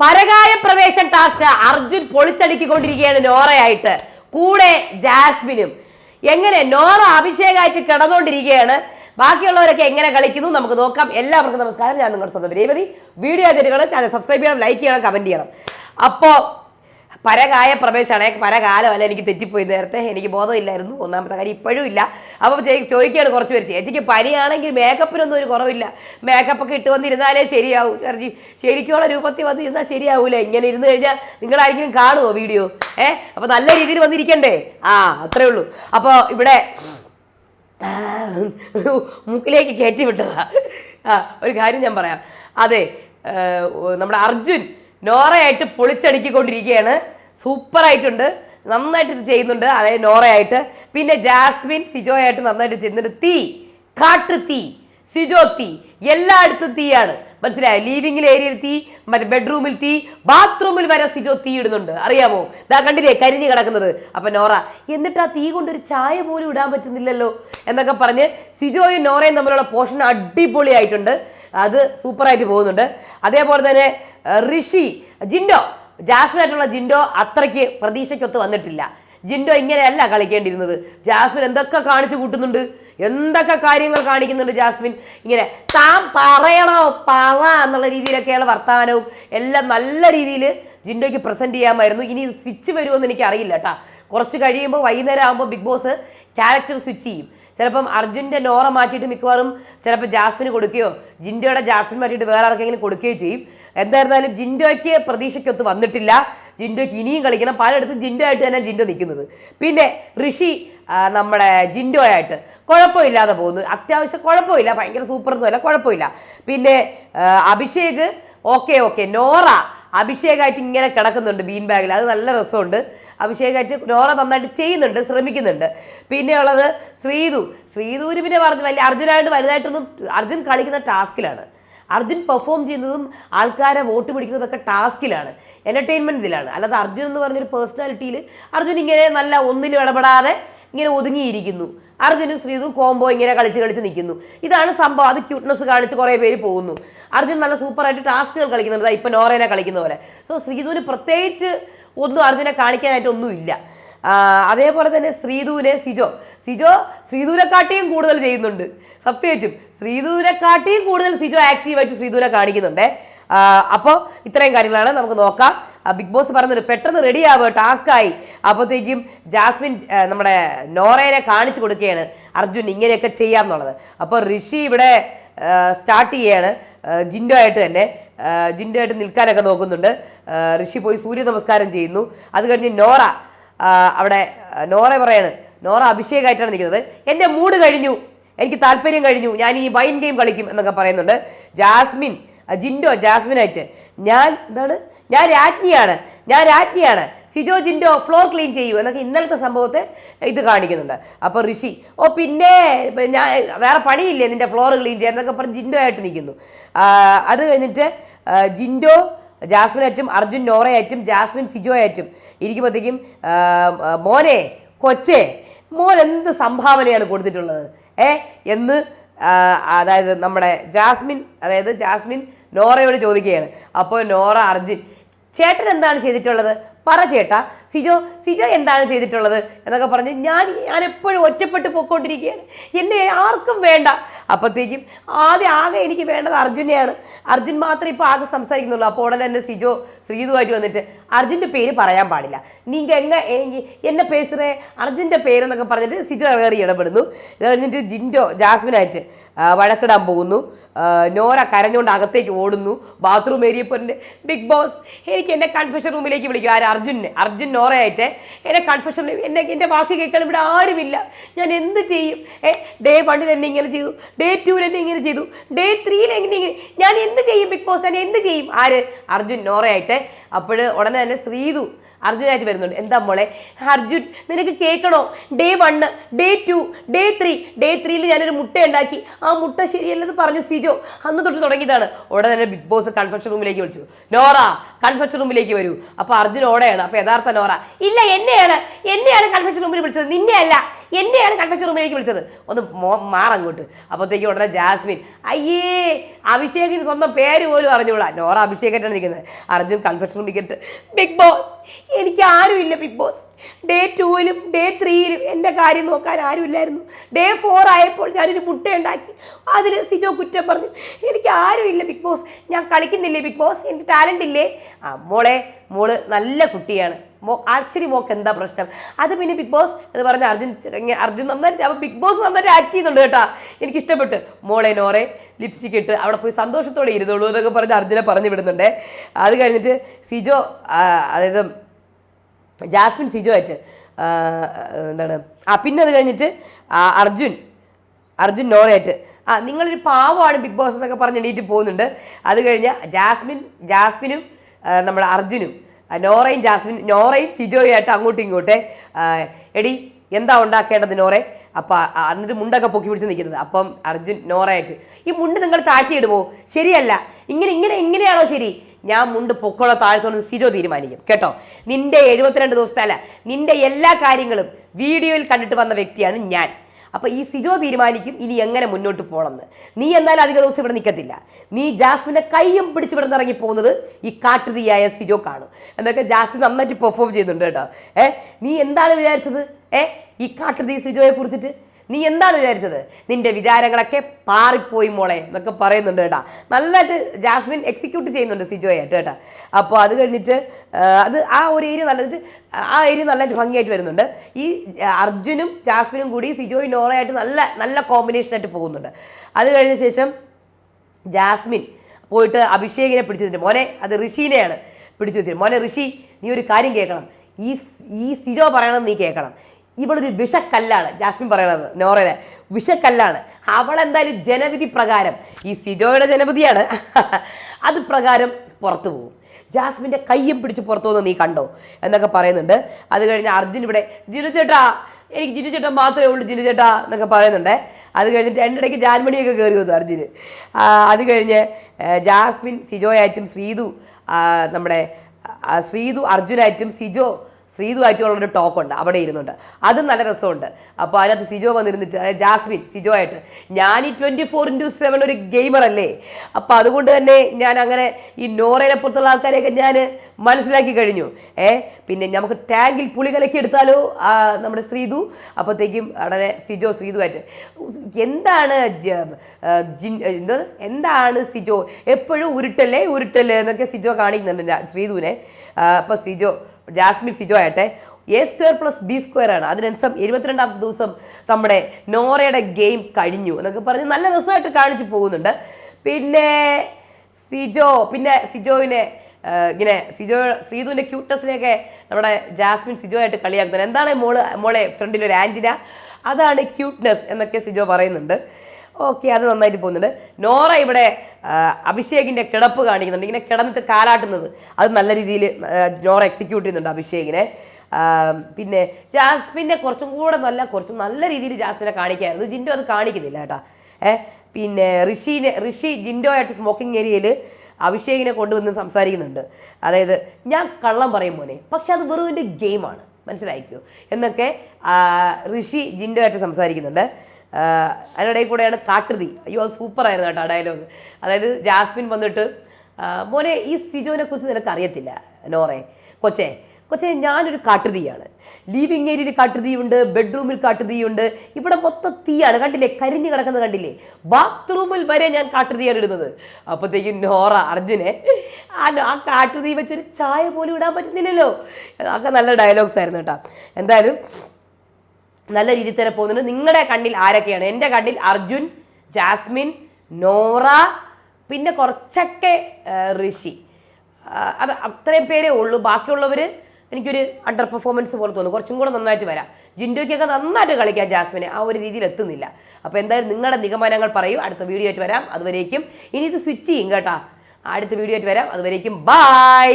പരകായ പ്രവേശൻ task Arjun പൊളിച്ചടുക്കിക്കൊണ്ടിരിക്കുകയാണ് നോറയായിട്ട്. കൂടെ ജാസ്മിനും. എങ്ങനെ? നോറ അഭിഷേകമായിട്ട് കിടന്നുകൊണ്ടിരിക്കുകയാണ്. ബാക്കിയുള്ളവരൊക്കെ എങ്ങനെ കളിക്കുന്നു നമുക്ക് നോക്കാം. എല്ലാവർക്കും നമസ്കാരം. ഞാൻ നിങ്ങളുടെ സ്വന്തം രേവതി. വീഡിയോ ആയിട്ട് ചാനൽ സബ്സ്ക്രൈബ് ചെയ്യണം ലൈക്ക് ചെയ്യണം കമന്റ് ചെയ്യണം. അപ്പോൾ പരകായ പ്രവേശമാണ് പരകാലമല്ല എനിക്ക് തെറ്റിപ്പോയി നേരത്തെ? എനിക്ക് ബോധമില്ലായിരുന്നു ഒന്നാമത്തെ കാര്യം. ഇപ്പോഴും ഇല്ല. അപ്പോൾ ചോദിക്കുകയാണ് കുറച്ച് പേര്. ചേച്ചിക്ക് പനിയാണെങ്കിൽ മേക്കപ്പിനൊന്നും ഒരു കുറവില്ല. മേക്കപ്പൊക്കെ ഇട്ട് വന്നിരുന്നാലേ ശരിയാവും. ചേർച്ചി ശരിക്കുള്ള രൂപത്തിൽ വന്നിരുന്നാൽ ശരിയാവൂല. ഇങ്ങനെ ഇരുന്ന് കഴിഞ്ഞാൽ നിങ്ങളാരെങ്കിലും കാണുമോ വീഡിയോ ഏ അപ്പോൾ നല്ല രീതിയിൽ വന്നിരിക്കണ്ടേ? ആ അത്രേ ഉള്ളൂ. അപ്പോൾ ഇവിടെ മൂക്കിലേക്ക് കയറ്റി വിട്ടതാ. ആ ഒരു കാര്യം ഞാൻ പറയാം. അതെ നമ്മുടെ അർജുൻ നോറയായിട്ട് പൊളിച്ചടുക്കിക്കൊണ്ടിരിക്കുകയാണ്. സൂപ്പറായിട്ടുണ്ട്. നന്നായിട്ട് ഇത് ചെയ്യുന്നുണ്ട്. അതായത് നോറയായിട്ട്. പിന്നെ ജാസ്മിൻ സിജോയായിട്ട് നന്നായിട്ട് ചെയ്യുന്നുണ്ട്. തീ കാട്ടു തീ സിജോ തീ. എല്ലായിടത്തും തീയാണ്. മനസ്സിലായോ? ലീവിംഗിൽ ഏരിയയിൽ തീ മറ്റേ ബെഡ്റൂമിൽ തീ ബാത്റൂമിൽ വരെ സിജോ തീ ഇടുന്നുണ്ട്. അറിയാമോ? ഇതാ കണ്ടില്ലേ കരിഞ്ഞ് കിടക്കുന്നത്. അപ്പം നോറ എന്നിട്ട് ആ തീ കൊണ്ടൊരു ചായ പോലും ഇടാൻ പറ്റുന്നില്ലല്ലോ എന്നൊക്കെ പറഞ്ഞ് സിജോയും നോറയും തമ്മിലുള്ള പോർഷൻ അടിപൊളിയായിട്ടുണ്ട്. അത് സൂപ്പറായിട്ട് പോകുന്നുണ്ട്. അതേപോലെ തന്നെ ഋഷി ജിൻഡോ ജാസ്മിനായിട്ടുള്ള ജിൻഡോ അത്രയ്ക്ക് പ്രതീക്ഷയ്ക്കൊത്ത് വന്നിട്ടില്ല. ജിൻഡോ ഇങ്ങനെയല്ല കളിക്കേണ്ടിയിരുന്നത്. ജാസ്മിൻ എന്തൊക്കെ കാണിച്ചു കൂട്ടുന്നുണ്ട്? എന്തൊക്കെ കാര്യങ്ങൾ കാണിക്കുന്നുണ്ട് ജാസ്മിൻ? ഇങ്ങനെ താൻ പറയണോ പറ എന്നുള്ള രീതിയിലൊക്കെയുള്ള വർത്തമാനവും എല്ലാം നല്ല രീതിയിൽ ജിൻഡോയ്ക്ക് പ്രസന്റ് ചെയ്യാമായിരുന്നു. ഇനി സ്വിച്ച് വരുമെന്ന് എനിക്ക് അറിയില്ല കേട്ടാ. കുറച്ച് കഴിയുമ്പോൾ വൈകുന്നേരം ആകുമ്പോൾ ബിഗ് ബോസ് ക്യാരക്ടർ സ്വിച്ച് ചെയ്യും. ചിലപ്പം അർജുന്റെ നോറ മാറ്റിയിട്ട് മിക്കവാറും ചിലപ്പോൾ ജാസ്മിന് കൊടുക്കുകയോ ജിൻഡോയുടെ ജാസ്മിൻ മാറ്റിയിട്ട് വേറെ ആർക്കെങ്കിലും കൊടുക്കുകയോ ചെയ്യും. എന്തായിരുന്നാലും ജിൻഡോയ്ക്ക് പ്രതീക്ഷയ്ക്കൊത്ത് വന്നിട്ടില്ല. ജിൻഡോയ്ക്ക് ഇനിയും കളിക്കണം. പലയിടത്തും ജിൻഡോ ആയിട്ട് തന്നെ ജിൻഡോ നിൽക്കുന്നത്. പിന്നെ ഋഷി നമ്മുടെ ജിൻഡോ ആയിട്ട് കുഴപ്പമില്ലാതെ പോകുന്നു. അത്യാവശ്യം കുഴപ്പമില്ല. ഭയങ്കര സൂപ്പറൊന്നുമല്ല കുഴപ്പമില്ല. പിന്നെ അഭിഷേക് ഓക്കെ ഓക്കെ നോറ അഭിഷേകായിട്ട് ഇങ്ങനെ കിടക്കുന്നുണ്ട് ബീൻ ബാഗിൽ അത് നല്ല രസമുണ്ട്. അഭിഷേകമായിട്ട് നോറ നന്നായിട്ട് ചെയ്യുന്നുണ്ട് ശ്രമിക്കുന്നുണ്ട്. പിന്നെ ഉള്ളത് ശ്രീതു. ശ്രീതുവിന് പിന്നെ പറഞ്ഞു വലിയ അർജുനായിട്ട് വലുതായിട്ടൊന്നും അർജുൻ കളിക്കുന്ന ടാസ്കിലാണ് അർജുൻ പെർഫോം ചെയ്യുന്നതും ആൾക്കാരെ വോട്ട് പിടിക്കുന്നതൊക്കെ ടാസ്കിലാണ് എന്റർടൈൻമെന്റ് ഇതിലാണ് അല്ലാതെ അർജുൻ എന്ന് പറഞ്ഞൊരു പേഴ്സണാലിറ്റിയിൽ അർജുൻ ഇങ്ങനെ നല്ല ഒന്നിലും ഇടപെടാതെ ഇങ്ങനെ ഒതുങ്ങിയിരിക്കുന്നു. അർജുനും ശ്രീതും കോംബോ ഇങ്ങനെ കളിച്ച് കളിച്ച് നിൽക്കുന്നു. ഇതാണ് സംഭവം. അത് ക്യൂട്ട്നെസ് കാണിച്ച് കുറേ പേര് പോകുന്നു. അർജുൻ നല്ല സൂപ്പറായിട്ട് ടാസ്കുകൾ കളിക്കുന്നുണ്ട്. ഇപ്പം നോറേനെ കളിക്കുന്ന പോലെ. സോ ശ്രീതുവിന് പ്രത്യേകിച്ച് ഒന്നും അർജുനെ കാണിക്കാനായിട്ട് ഒന്നുമില്ല. ആ, അതേപോലെ തന്നെ ശ്രീധുവിനെ സിജോ സിജോ ശ്രീധുവിനെക്കാട്ടിയും കൂടുതൽ ചെയ്യുന്നുണ്ട്. സത്യമായിട്ടും ശ്രീധുവിനെക്കാട്ടിയും കൂടുതൽ സിജോ ആക്റ്റീവായിട്ട് ശ്രീധുവിനെ കാണിക്കുന്നുണ്ട്. അപ്പോൾ ഇത്രയും കാര്യങ്ങളാണ് നമുക്ക് നോക്കാം. ബിഗ് ബോസ് പറയുന്നത് പെട്ടെന്ന് റെഡി ആവുക ടാസ്ക്കായി അപ്പോഴത്തേക്കും ജാസ്മിൻ നമ്മുടെ നോറേനെ കാണിച്ചു കൊടുക്കുകയാണ്. അർജുൻ ഇങ്ങനെയൊക്കെ ചെയ്യാം എന്നുള്ളത്. അപ്പോൾ ഋഷി ഇവിടെ സ്റ്റാർട്ട് ചെയ്യാണ്. ജിൻഡോ ആയിട്ട് തന്നെ ജിൻഡോ ആയിട്ട് നിൽക്കാനൊക്കെ നോക്കുന്നുണ്ട്. ഋഷി പോയി സൂര്യ നമസ്കാരം ചെയ്യുന്നു. അത് കഴിഞ്ഞ് നോറ അവിടെ നോറ പറയാണ്. നോറ അഭിഷേകമായിട്ടാണ് നിൽക്കുന്നത്. എന്റെ മൂഡ് കഴിഞ്ഞു. എനിക്ക് താല്പര്യം കഴിഞ്ഞു. ഞാൻ ഇനി ബൈൻ ഗെയിം കളിക്കും എന്നൊക്കെ പറയുന്നുണ്ട്. ജാസ്മിൻ ജിൻഡോ ജിൻഡോ ജാസ്മിനായിട്ട്. ഞാൻ എന്താണ്? ഞാൻ രാജ്ഞിയാണ്. ഞാൻ രാജ്ഞിയാണ്. സിജോ ജിൻഡോ ഫ്ലോർ ക്ലീൻ ചെയ്യൂ എന്നൊക്കെ ഇന്നലത്തെ സംഭവത്തെ ഇത് കാണിക്കുന്നുണ്ട്. അപ്പോൾ ഋഷി ഓ പിന്നെ ഞാൻ വേറെ പണിയില്ലേ നിന്റെ ഫ്ലോർ ക്ലീൻ ചെയ്യാൻ? എന്നൊക്കെ പറഞ്ഞ് ജിൻഡോ ആയിട്ട് നിൽക്കുന്നു അത് കഴിഞ്ഞിട്ട് ആ, ജിൻഡോ അറ്റും അർജുൻ നോറയായിട്ടും ജാസ്മിൻ സിജോയായിട്ടും ഇരിക്കുമ്പോഴത്തേക്കും മോനെ കൊച്ചേ മോൻ എന്ത് സംഭാവനയാണ് കൊടുത്തിട്ടുള്ളത്? ഏ? എന്ന് അതായത് നമ്മുടെ ജാസ്മിൻ അതായത് ജാസ്മിൻ നോറയോട് ചോദിക്കുകയാണ്. അപ്പോൾ നോറ അർജുൻ ചേട്ടൻ എന്താണ് ചെയ്തിട്ടുള്ളത്? പറ ചേട്ടാ. സിജോ സിജോ എന്താണ് ചെയ്തിട്ടുള്ളത്? എന്നൊക്കെ പറഞ്ഞ് ഞാൻ ഞാൻ എപ്പോഴും ഒറ്റപ്പെട്ട് പോയിക്കൊണ്ടിരിക്കുകയാണ്. എന്നെ ആർക്കും വേണ്ട. അപ്പോഴത്തേക്കും ആദ്യം ആകെ എനിക്ക് വേണ്ടത് അർജുനെയാണ്. അർജുൻ മാത്രമേ ഇപ്പോൾ ആകെ സംസാരിക്കുന്നുള്ളൂ. അപ്പോൾ ഉടനെ തന്നെ സിജോ ശ്രീതുമായിട്ട് വന്നിട്ട് അർജുന്റെ പേര് പറയാൻ പാടില്ല. നിങ്ങൾക്ക് എങ്ങനെ എന്നെ പേസറേ അർജുന്റെ പേരെന്നൊക്കെ പറഞ്ഞിട്ട് സിജോ ഇറങ്ങി ഇടപെടുന്നു. ഇത് കഴിഞ്ഞിട്ട് ജിൻഡോ ജാസ്മിനായിട്ട് വഴക്കിടാൻ പോകുന്നു. നോര കരഞ്ഞുകൊണ്ട് അകത്തേക്ക് ഓടുന്നു. ബാത്റൂം ഏരിയ ബിഗ് ബോസ് എനിക്ക് എന്റെ കൺഫെഷൻ റൂമിലേക്ക് വിളിക്കും. ആര്? അർജുനെ. അർജുൻ നോറയായിട്ട് എന്നെ കൺഫെഷൻ എന്നെ എന്റെ വാക്ക് കേൾക്കാൻ ഇവിടെ ആരുമില്ല. ഞാൻ എന്ത് ചെയ്യും? ഏ ഡേ വണ്ണിൽ എന്നെ ഇങ്ങനെ ചെയ്തു. ഡേ ടൂവിൽ എന്നെ ഇങ്ങനെ ചെയ്തു. ഡേ ത്രീയിൽ എങ്ങനെ ഇങ്ങനെ ഞാൻ എന്ത് ചെയ്യും ബിഗ് ബോസ്? ഞാൻ എന്ത് ചെയ്യും? ആര്? അർജുൻ നോറയായിട്ട്. അപ്പോൾ ഉടനെ തന്നെ ശ്രീതു അർജുനായിട്ട് വരുന്നുണ്ട്. എന്താ മോളെ? അർജുൻ നിനക്ക് കേൾക്കണോ? Day one day two day three day ത്രീയിൽ ഞാനൊരു മുട്ട ഉണ്ടാക്കി ആ മുട്ട ശരിയല്ലെന്ന് പറഞ്ഞു സിജോ അന്ന് തൊട്ട് തുടങ്ങിയതാണ്. ഉടനെ തന്നെ ബിഗ് ബോസ് കൺഫെക്ഷൻ റൂമിലേക്ക് വിളിച്ചു. നോറ കൺഫെക്ഷൻ റൂമിലേക്ക് വരൂ. അപ്പോൾ അർജുൻ ഓടെയാണ്. അപ്പോൾ യഥാർത്ഥ നോറ ഇല്ല എന്നെയാണ്. എന്നെയാണ് കൺഫെക്ഷൻ റൂമിൽ വിളിച്ചത്. നിന്നെ അല്ല എന്നെയാണ് കൺഫെക്ഷൻ റൂമിലേക്ക് വിളിച്ചത്. ഒന്ന് മാറങ്ങോട്ട് അപ്പോഴത്തേക്ക് ഉടനെ ജാസ്മിൻ അയ്യേ അഭിഷേകിന് സ്വന്തം പേര് പോലും അറിഞ്ഞുകൂടാ നോറ അഭിഷേകായിട്ടാണ് നിൽക്കുന്നത് അർജുൻ കൺഫെക്ഷൻ റൂമിൽ കേട്ട് ബിഗ് ബോസ് എനിക്ക് ആരുമില്ല ബിഗ് ബോസ്. ഡേ ടൂവിലും ഡേ ത്രീയിലും എന്റെ കാര്യം നോക്കാൻ ആരുമില്ലായിരുന്നു ഡേ ഫോർ ആയപ്പോൾ ഞാനൊരു മുട്ട ഉണ്ടാക്കി അതിൽ സിജോ കുറ്റം പറഞ്ഞു. എനിക്ക് ആരുമില്ല ബിഗ് ബോസ്. ഞാൻ കളിക്കുന്നില്ലേ ബിഗ് ബോസ്? എനിക്ക് ടാലന്റ് ഇല്ലേ? ആ മോളെ മോൾ നല്ല കുട്ടിയാണ്. ആക്ച്വലി മോക്ക് എന്താ പ്രശ്നം? അത് പിന്നെ ബിഗ് ബോസ് എന്ന് പറഞ്ഞ അർജുൻ അർജുൻ നന്നായിട്ട് അപ്പോൾ ബിഗ് ബോസ് നന്നായിട്ട് ആക്ട് ചെയ്യുന്നുണ്ട് കേട്ടോ. എനിക്ക് ഇഷ്ടപ്പെട്ട് മോളെ നോറെ ലിപ്സ്റ്റിക് ഇട്ട് അവിടെ പോയി സന്തോഷത്തോടെ ഇരുന്നുള്ളൂ എന്നൊക്കെ പറഞ്ഞ് അർജുനെ പറഞ്ഞു വിടുന്നുണ്ട്. അത് കഴിഞ്ഞിട്ട് സിജോ അതായത് ജാസ്മിൻ സിജോ ആയിട്ട് എന്താണ് ആ പിന്നെ അത് കഴിഞ്ഞിട്ട് അർജുൻ അർജുൻ നോറയായിട്ട് ആ നിങ്ങളൊരു പാവമാണ് ബിഗ് ബോസ് എന്നൊക്കെ പറഞ്ഞ് എണീറ്റ് പോകുന്നുണ്ട്. അത് കഴിഞ്ഞ് ജാസ്മിൻ ജാസ്മിനും നമ്മുടെ അർജുനും നോറയും ജാസ്മിൻ നോറയും സിജോയും ആയിട്ട് അങ്ങോട്ടും ഇങ്ങോട്ടേ എടി എന്താ ഉണ്ടാക്കേണ്ടത് നോറെ? അപ്പം എന്നിട്ട് മുണ്ടൊക്കെ പൊക്കി പിടിച്ച് നിൽക്കുന്നത്. അപ്പം അർജുൻ നോറയായിട്ട് ഈ മുണ്ട് നിങ്ങൾ താഴ്ത്തിയിടുമോ? ശരിയല്ല. ഇങ്ങനെ ഇങ്ങനെ ഇങ്ങനെയാണോ ശരി? ഞാൻ മുണ്ട് പൊക്കോളോ താഴ്ത്തോളം സിജോ തീരുമാനിക്കും. കേട്ടോ? നിന്റെ എഴുപത്തിരണ്ട് ദിവസത്തെ അല്ല നിന്റെ എല്ലാ കാര്യങ്ങളും വീഡിയോയിൽ കണ്ടിട്ട് വന്ന വ്യക്തിയാണ് ഞാൻ. അപ്പോൾ ഈ സിജോ തീരുമാനിക്കും ഇനി എങ്ങനെ മുന്നോട്ട് പോകണമെന്ന് നീ എന്നാലും അധിക ദിവസം ഇവിടെ നിൽക്കത്തില്ല നീ ജാസ്മിന്റെ കൈയും പിടിച്ച് ഇവിടെ ഇറങ്ങി പോകുന്നത് ഈ കാട്ടുതീയായ സിജോ കാണും എന്നൊക്കെ ജാസ്മിൻ നന്നായിട്ട് പെർഫോം ചെയ്യുന്നുണ്ട് കേട്ടോ. ഏ നീ എന്താണ് വിചാരിച്ചത്? ഏ ഈ കാട്ടുതീ സിജോയെ കുറിച്ചിട്ട്? നീ എന്താണ് വിചാരിച്ചത്? നിന്റെ വിചാരങ്ങളൊക്കെ പാറിപ്പോയി മോളെ എന്നൊക്കെ പറയുന്നുണ്ട് കേട്ടാ. നല്ലതായിട്ട് ജാസ്മിൻ എക്സിക്യൂട്ട് ചെയ്യുന്നുണ്ട് സിജോയായിട്ട് കേട്ടാ. അപ്പോൾ അത് കഴിഞ്ഞിട്ട് അത് ആ ഒരു ഏരിയ നല്ലതായിട്ട് ആ ഏരിയ നല്ലതായിട്ട് ഭംഗിയായിട്ട് വരുന്നുണ്ട്. ഈ അർജുനും ജാസ്മിനും കൂടി സിജോയും നോറയായിട്ട് നല്ല നല്ല കോമ്പിനേഷനായിട്ട് പോകുന്നുണ്ട്. അത് കഴിഞ്ഞ ശേഷം ജാസ്മിൻ പോയിട്ട് അഭിഷേകിനെ പിടിച്ചു വെച്ചിട്ട് മോനെ അത് ഋഷീനെയാണ് പിടിച്ചു വെച്ചിട്ട് മോനെ ഋഷി നീ ഒരു കാര്യം കേൾക്കണം. ഈ ഈ സിജോ പറയണം നീ കേൾക്കണം. ഇവളൊരു വിഷക്കല്ലാണ്. ജാസ്മിൻ പറയണത് നോറയിലെ വിഷക്കല്ലാണ്. അവളെന്തായാലും ജനവിധി പ്രകാരം ഈ സിജോയുടെ ജനവിധിയാണ്. അത് പ്രകാരം പുറത്തു പോകും. ജാസ്മിന്റെ കയ്യും പിടിച്ച് പുറത്തു പോകുന്ന നീ കണ്ടോ? എന്നൊക്കെ പറയുന്നുണ്ട്. അത് കഴിഞ്ഞ് അർജുൻ ഇവിടെ ജിനു ചേട്ടാ എനിക്ക് ജിനു ചേട്ടൻ മാത്രമേ ഉള്ളൂ ജിനു ചേട്ടാ എന്നൊക്കെ പറയുന്നുണ്ട്. അത് കഴിഞ്ഞിട്ട് എന്റെ ഇടയ്ക്ക് ജാൻമണിയൊക്കെ കയറി വന്നു അർജുന്. അത് കഴിഞ്ഞ് ജാസ്മിൻ സിജോയായിട്ടും ശ്രീതു നമ്മുടെ ശ്രീതു അർജുനായിട്ടും സിജോ ശ്രീതു ടോക്ക് ടോക്കുണ്ട് അവിടെ ഇരുന്നുണ്ട്. അതും നല്ല രസമുണ്ട്. അപ്പോൾ അതിനകത്ത് സിജോ വന്നിരുന്നിട്ട് ജാസ്മിൻ സിജോ ആയിട്ട് ഞാൻ ഈ ട്വന്റി ഫോർ ഇന്റു സെവൻ ഒരു ഗെയിമർ അല്ലേ? അപ്പോൾ അതുകൊണ്ട് തന്നെ ഞാൻ അങ്ങനെ ഈ നോറയിലെ പുറത്തുള്ള ആൾക്കാരെയൊക്കെ ഞാൻ മനസ്സിലാക്കി കഴിഞ്ഞു. ഏ പിന്നെ നമുക്ക് ടാങ്കിൽ പുളി കലക്കി എടുത്താലോ നമ്മുടെ ശ്രീതു? അപ്പോഴത്തേക്കും അവിടെ സിജോ ശ്രീതു ആയിട്ട് എന്താണ് എന്താ എന്താണ് സിജോ? എപ്പോഴും ഉരുട്ടല്ലേ ഉരുട്ടല്ലേ എന്നൊക്കെ സിജോ കാണിക്കുന്നുണ്ട് ശ്രീതുവിനെ. അപ്പോൾ സിജോ ജാസ്മിൻ സിജോ ആട്ടെ A square plus B square ആണ്. അതിനനുസരിച്ച് എഴുപത്തിരണ്ടാമത്തെ ദിവസം നമ്മുടെ നോറയുടെ ഗെയിം കഴിഞ്ഞു. എന്നൊക്കെ പറഞ്ഞ് നല്ല രസമായിട്ട് കാണിച്ചു പോകുന്നുണ്ട്. പിന്നെ സിജോ പിന്നെ സിജോവിനെ ഇങ്ങനെ സിജോ ശ്രീധുവിന്റെ ക്യൂട്ടസിനെയൊക്കെ നമ്മുടെ ജാസ്മിൻ സിജോ ആയിട്ട് കളിയാക്കുന്നത് എന്താണ് മോൾ മോളെ ഫ്രണ്ടിൽ ഒരു ആന്റിന അതാണ് ക്യൂട്ട്നെസ് എന്നൊക്കെ സിജോ പറയുന്നുണ്ട്. ഓക്കെ അത് നന്നായിട്ട് പോകുന്നുണ്ട്. നോറ ഇവിടെ അഭിഷേകിന്റെ കിടപ്പ് കാണിക്കുന്നുണ്ട്. ഇങ്ങനെ കിടന്നിട്ട് കാലാട്ടുന്നത്. അത് നല്ല രീതിയിൽ നോറ എക്സിക്യൂട്ട് ചെയ്യുന്നുണ്ട് അഭിഷേകിനെ. പിന്നെ ജാസ്മിനെ കുറച്ചും കൂടെ നല്ല കുറച്ചും നല്ല രീതിയിൽ ജാസ്മിനെ കാണിക്കായിരുന്നു. ജിൻഡോ അത് കാണിക്കുന്നില്ല കേട്ടാ. ഏ പിന്നെ ഋഷിനെ ഋഷി ജിൻഡോ ആയിട്ട് സ്മോക്കിംഗ് ഏരിയയിൽ അഭിഷേകിനെ കൊണ്ടുവന്ന് സംസാരിക്കുന്നുണ്ട്. അതായത് ഞാൻ കള്ളം പറയും മോനെ പക്ഷെ അത് വെറും എന്റെ ഗെയിമാണ് മനസ്സിലായിക്കോ? എന്നൊക്കെ ഋഷി ജിൻഡോ ആയിട്ട് സംസാരിക്കുന്നുണ്ട്. അതിനിടയിൽ കൂടെയാണ് കാട്ടുതി. അയ്യോ അത് സൂപ്പറായിരുന്നു കേട്ടോ ആ ഡയലോഗ്. അതായത് ജാസ്മിൻ വന്നിട്ട് മോനെ ഈ സിജോനെ കുറിച്ച് നിനക്ക് അറിയത്തില്ല നോറെ. കൊച്ചേ കൊച്ചേ ഞാനൊരു കാട്ടുതീയാണ്. ലീവിങ് ഏരിയയിൽ കാട്ടുതീയുണ്ട് ബെഡ്റൂമിൽ കാട്ടുതീയുണ്ട്. ഇവിടെ മൊത്തം തീയാണ്. കണ്ടില്ലേ? കരിഞ്ഞു കിടക്കുന്നത് കണ്ടില്ലേ? ബാത്റൂമിൽ വരെ ഞാൻ കാട്ടുതീയാണ് ഇടുന്നത്. അപ്പോഴത്തേക്കും നോറ അർജുനെ ആ കാട്ടുതീ വെച്ചൊരു ചായ പോലും ഇടാൻ പറ്റുന്നില്ലല്ലോ. അതൊക്കെ നല്ല ഡയലോഗ്സ് ആയിരുന്നു കേട്ടോ. എന്തായാലും നല്ല രീതിയിൽ തന്നെ പോകുന്നുണ്ട്. നിങ്ങളുടെ കണ്ണിൽ ആരൊക്കെയാണ്? എന്റെ കണ്ണിൽ അർജുൻ ജാസ്മിൻ നോറ പിന്നെ കുറച്ചൊക്കെ ഋഷി. അത് അത്രയും പേരേ ഉള്ളൂ. ബാക്കിയുള്ളവർ എനിക്കൊരു അണ്ടർ പെർഫോമൻസ് പോലെ തോന്നുന്നു കുറച്ചും കൂടെ നന്നായിട്ട് വരാം. ജിൻഡോയ്ക്കൊക്കെ നന്നായിട്ട് കളിക്കാം ജാസ്മിനെ. ആ ഒരു രീതിയിൽ എത്തുന്നില്ല. അപ്പോൾ എന്തായാലും നിങ്ങളുടെ നിഗമനങ്ങൾ പറയൂ. അടുത്ത വീഡിയോ ആയിട്ട് വരാം. അതുവരേക്കും. ഇനി ഇത് സ്വിച്ച് ചെയ്യും കേട്ടോ. അടുത്ത വീഡിയോ ആയിട്ട് വരാം. അതുവരേക്കും. ബായ്